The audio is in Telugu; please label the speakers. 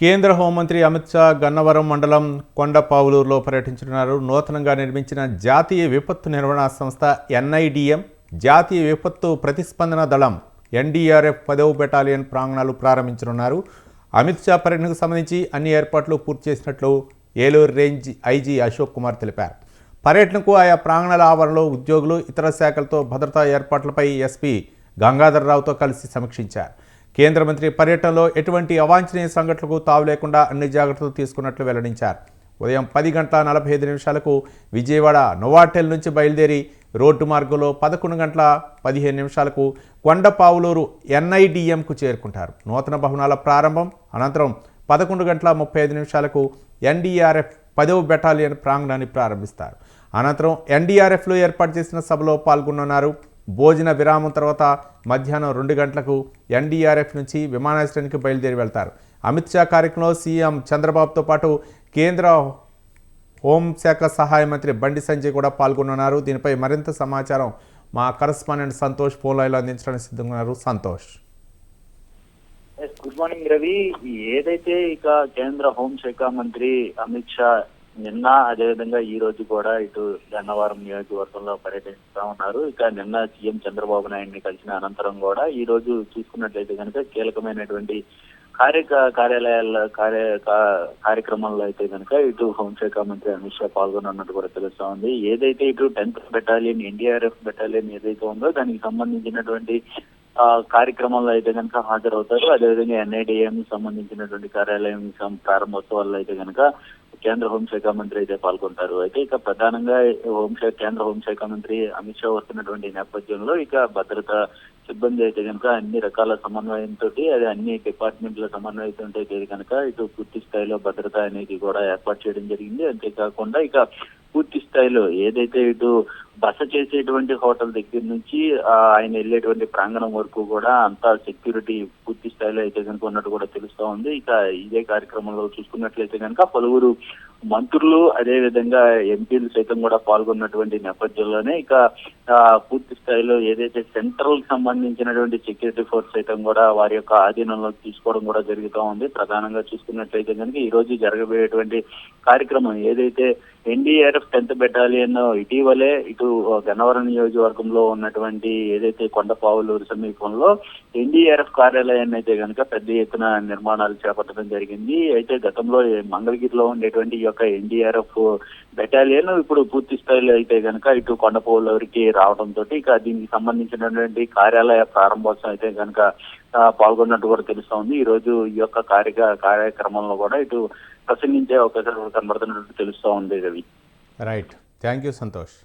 Speaker 1: కేంద్ర హోంమంత్రి అమిత్ షా గన్నవరం మండలం కొండపావులూరులో పర్యటించనున్నారు. నూతనంగా నిర్మించిన జాతీయ విపత్తు నిర్వహణ సంస్థ ఎన్ఐడిఎం జాతీయ విపత్తు ప్రతిస్పందన దళం ఎన్డీఆర్ఎఫ్ పదవ బెటాలియన్ ప్రాంగణాలు ప్రారంభించనున్నారు. అమిత్ షా పర్యటనకు సంబంధించి అన్ని ఏర్పాట్లు పూర్తి చేసినట్లు ఏలూరు రేంజ్ ఐజీ అశోక్ కుమార్ తెలిపారు. పర్యటనకు ఆయా ప్రాంగణాల ఆవరణలో ఉద్యోగులు ఇతర శాఖలతో భద్రతా ఏర్పాట్లపై ఎస్పీ గంగాధర్రావుతో కలిసి సమీక్షించారు. కేంద్ర మంత్రి పర్యటనలో ఎటువంటి అవాంఛనీయ సంఘటనలకు తావు లేకుండా అన్ని జాగ్రత్తలు తీసుకున్నట్లు వెల్లడించారు. ఉదయం పది గంటల నలభై ఐదు నిమిషాలకు విజయవాడ నోవాటెల్ నుంచి బయలుదేరి రోడ్డు మార్గంలో పదకొండు గంటల పదిహేను నిమిషాలకు కొండపావులూరు ఎన్ఐడిఎంకు చేరుకుంటారు. నూతన భవనాల ప్రారంభం అనంతరం పదకొండు గంటల ముప్పై ఐదు నిమిషాలకు ఎన్డీఆర్ఎఫ్ పదవ బెటాలియన్ ప్రాంగణాన్ని ప్రారంభిస్తారు. అనంతరం ఎన్డీఆర్ఎఫ్లో ఏర్పాటు చేసిన సభలో పాల్గొనున్నారు భోజన విరామం తర్వాత మధ్యాహ్నం రెండు గంటలకు ఎన్డీఆర్ఎఫ్ నుంచి విమానాశ్రయానికి బయలుదేరి వెళ్తారు. అమిత్ షా కార్యక్రమంలో సీఎం చంద్రబాబుతో పాటు కేంద్ర హోంశాఖ సహాయ మంత్రి బండి సంజయ్ కూడా పాల్గొనున్నారు దీనిపై మరింత సమాచారం మా కరస్పాండెంట్ సంతోష్ పోలాయిలో అందించడానికి సిద్ధంగా ఉన్నారు సంతోష్
Speaker 2: గుడ్ మార్నింగ్ రవి ఏదైతే ఇక కేంద్ర హోంశాఖ మంత్రి అమిత్ షా నిన్న అదేవిధంగా ఈ రోజు కూడా ఇటు గన్నవరం నియోజకవర్గంలో పర్యటిస్తా ఉన్నారు. ఇక నిన్న సీఎం చంద్రబాబు నాయుడిని కలిసిన అనంతరం కూడా ఈ రోజు చూసుకున్నట్లయితే కనుక కీలకమైనటువంటి కార్య కార్యాలయాల కార్య కార్యక్రమాల్లో అయితే కనుక ఇటు హోంశాఖ మంత్రి అమిత్ షా పాల్గొన్నట్టు కూడా తెలుస్తా ఉంది. ఏదైతే ఇటు టెన్త్ బెటాలియన్ ఎన్డీఆర్ఎఫ్ బెటాలియన్ ఏదైతే ఉందో దానికి సంబంధించినటువంటి ఆ కార్యక్రమంలో అయితే కనుక హాజరవుతారు. అదేవిధంగా ఎన్ఐడిఎం సంబంధించినటువంటి కార్యాలయం ప్రారంభోత్సవాల్లో అయితే కనుక కేంద్ర హోంశాఖ మంత్రి అయితే పాల్గొంటారు. అయితే ఇక ప్రధానంగా హోంశాఖ కేంద్ర హోంశాఖ మంత్రి అమిత్ షా వస్తున్నటువంటి నేపథ్యంలో ఇక భద్రత సిబ్బంది అయితే కనుక అన్ని రకాల సమన్వయంతో అది అన్ని డిపార్ట్మెంట్ల సమన్వయంతో అయితే కనుక ఇటు పూర్తి స్థాయిలో భద్రత అనేది కూడా ఏర్పాటు చేయడం జరిగింది. అంతేకాకుండా ఇక పూర్తి స్థాయిలో ఏదైతే ఇటు బస చేసేటువంటి హోటల్ దగ్గర నుంచి ఆయన వెళ్ళేటువంటి ప్రాంగణం వరకు కూడా అంతా సెక్యూరిటీ పూర్తి స్థాయిలో అయితే కనుక ఉన్నట్టు కూడా తెలుస్తా ఉంది. ఇక ఇదే కార్యక్రమంలో చూసుకున్నట్లయితే కనుక పలువురు మంత్రులు అదే విధంగా ఎంపీలు సైతం కూడా పాల్గొన్నటువంటి నేపథ్యంలోనే ఇక ఆ, పూర్తి స్థాయిలో ఏదైతే సెంట్రల్కి సంబంధించినటువంటి సెక్యూరిటీ ఫోర్స్ సైతం కూడా వారి యొక్క ఆధీనంలోకి తీసుకోవడం కూడా జరుగుతూ ఉంది. ప్రధానంగా చూసుకున్నట్లయితే కనుక ఈ రోజు జరగబోయేటువంటి కార్యక్రమం ఏదైతే ఎన్డీఆర్ఎఫ్ టెన్త్ బెటాలియన్ ఇటీవలే ఇటు గన్నవరం నియోజకవర్గంలో ఉన్నటువంటి ఏదైతే కొండపావులూరు సమీపంలో ఎన్డీఆర్ఎఫ్ కార్యాలయాన్ని అయితే కనుక పెద్ద ఎత్తున నిర్మాణాలు చేపట్టడం జరిగింది. అయితే గతంలో మంగళగిరిలో ఉండేటువంటి ఈ యొక్క ఎన్డీఆర్ఎఫ్ బెటాలియన్ ఇప్పుడు పూర్తి స్థాయిలో అయితే కనుక ఇటు కొండపావులూరికి రావడంతో ఇక దీనికి సంబంధించినటువంటి కార్యాలయ ప్రారంభోత్సవం అయితే కనుక పాల్గొన్నట్టు కూడా తెలుస్తోంది. ఈ రోజు ఈ యొక్క కార్య కార్యక్రమంలో కూడా ఇటు ప్రసంగించే అవకాశాలు కనబడుతున్నట్టు తెలుస్తూ ఉంది Ravi.
Speaker 1: Right thank you Santosh